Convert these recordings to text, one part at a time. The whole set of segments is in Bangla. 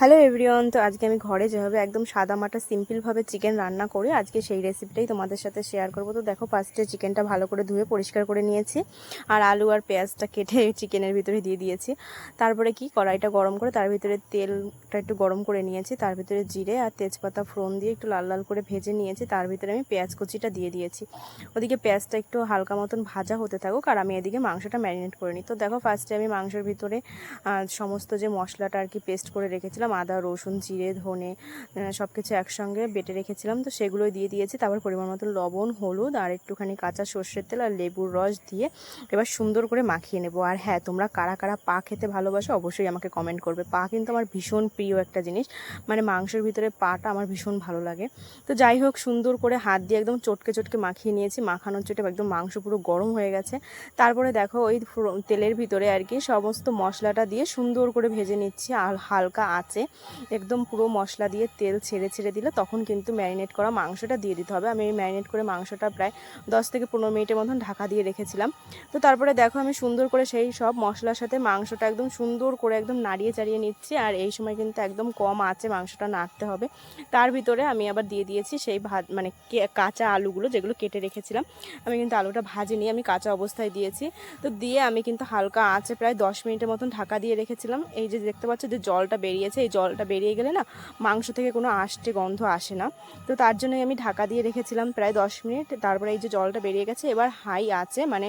হ্যালো এভরিওয়ান, তো আজকে আমি ঘরে যেভাবে একদম সাদা মাটা সিম্পলভাবে চিকেন রান্না করি আজকে সেই রেসিপিটাই তোমাদের সাথে শেয়ার করব। তো দেখো ফার্স্টে চিকেনটা ভালো করে ধুয়ে পরিষ্কার করে নিয়েছি আর আলু আর পেঁয়াজটা কেটে চিকেনের ভিতরে দিয়ে দিয়েছি। তারপরে কি কড়াইটা গরম করে তার ভিতরে তেলটা একটু গরম করে নিয়েছি, তার ভিতরে জিরে আর তেজপাতা ফোড়ন দিয়ে একটু লাল লাল করে ভেজে নিয়েছি, তার ভিতরে আমি পেঁয়াজ কুচিটা দিয়ে দিয়েছি। ওদিকে পেঁয়াজটা একটু হালকা মতন ভাজা হতে থাকুক আর আমি এদিকে মাংসটা ম্যারিনেট করে নিই। তো দেখো ফার্স্টে আমি মাংসের ভিতরে সমস্ত যে মশলাটা আর কি পেস্ট করে রেখেছিলাম আদা, রসুন, জিরে, ধনে সব কিছু একসঙ্গে বেটে রেখেছিলাম। তো সেগুলোই দিয়ে দিয়েছি। তারপর পরিমাণ মতো লবণ, হলুদ আর একটুখানি কাঁচা সর্ষের তেল আর লেবুর রস দিয়ে এবার সুন্দর করে মাখিয়ে নেব। আর হ্যাঁ তোমরা কারা কারা পা খেতে ভালোবাসো অবশ্যই আমাকে কমেন্ট করবে। পা কিন্তু আমার ভীষণ প্রিয় একটা জিনিস। মানে মাংসের ভিতরে পাটা আমার ভীষণ ভালো লাগে। তো যাই হোক, সুন্দর করে হাত দিয়ে একদম চটকে চটকে মাখিয়ে নিয়েছি। মাখানোর চোটে একদম মাংস পুরো গরম হয়ে গেছে। তারপরে দেখো ওই তেলের ভিতরে আর কি সমস্ত মশলাটা দিয়ে সুন্দর করে ভেজে নিচ্ছি। আর হালকা আছে একদম পুরো মশলা দিয়ে তেল ছেড়ে ছেড়ে দিলে তখন কিন্তু ম্যারিনেট করা মাংসটা দিয়ে দিতে হবে। আমি এই ম্যারিনেট করে মাংসটা প্রায় দশ থেকে পনেরো মিনিটের মতন ঢাকা দিয়ে রেখেছিলাম। তো তারপরে দেখো আমি সুন্দর করে সেই সব মশলার সাথে মাংসটা একদম সুন্দর করে একদম নাড়িয়ে চাড়িয়ে নিচ্ছি আর এই সময় কিন্তু একদম কম আছে মাংসটা নাড়তে হবে। তার ভিতরে আমি আবার দিয়ে দিয়েছি সেই ভাত মানে কাঁচা আলুগুলো যেগুলো কেটে রেখেছিলাম। আমি কিন্তু আলুটা ভাজিনি, আমি কাঁচা অবস্থায় দিয়েছি। তো দিয়ে আমি কিন্তু হালকা আঁচে প্রায় দশ মিনিটের মতন ঢাকা দিয়ে রেখেছিলাম। এই যে দেখতে পাচ্ছ যে জলটা বেরিয়েছে এই জলটা বেরিয়ে গেলে না মাংস থেকে কোনো আষ্টে গন্ধ আসে না। তো তার জন্যই আমি ঢাকা দিয়ে রেখেছিলাম প্রায় দশ মিনিট। তারপরে এই যে জলটা বেরিয়ে গেছে, এবার হাই আছে মানে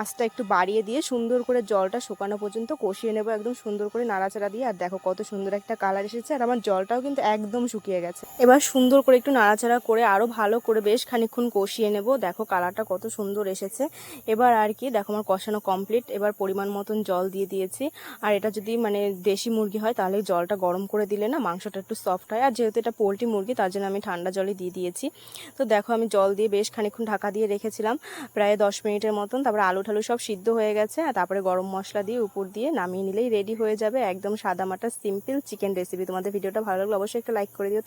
আঁচটা একটু বাড়িয়ে দিয়ে সুন্দর করে জলটা শুকানো পর্যন্ত কষিয়ে নেব একদম সুন্দর করে নাড়াচাড়া দিয়ে। আর দেখো কত সুন্দর একটা কালার এসেছে, আর আমার জলটাও কিন্তু একদম শুকিয়ে গেছে। এবার সুন্দর করে একটু নাড়াচাড়া করে আরও ভালো করে বেশ খানিক্ষণ কষিয়ে নেব। দেখো কালারটা কত সুন্দর এসেছে। এবার আর কি, দেখো আমার কষানো কমপ্লিট এবার পরিমাণ মতন জল দিয়ে দিয়েছি। আর এটা যদি মানে দেশি মুরগি হয়, তাহলে জলটা গরম করে দিলে না মাংসটা একটু সফট হয়। আর যেহেতু এটা পোলট্রি মুরগি, তার জন্য আমি ঠান্ডা জলে দিয়ে দিয়েছি। তো দেখো আমি জল দিয়ে বেশ খানিক্ষণ ঢাকা দিয়ে রেখেছিলাম, প্রায় দশ মিনিটের মতন। তারপরে আলু ঠালু সব সিদ্ধ হয়ে গেছে। আর তারপরে গরম মশলা দিয়ে উপর দিয়ে নামিয়ে নিলেই রেডি হয়ে যাবে একদম সাদা মাটার সিম্পল চিকেন রেসিপি তোমাদের ভিডিওটা ভালো লাগলে অবশ্যই একটা লাইক করে দিও।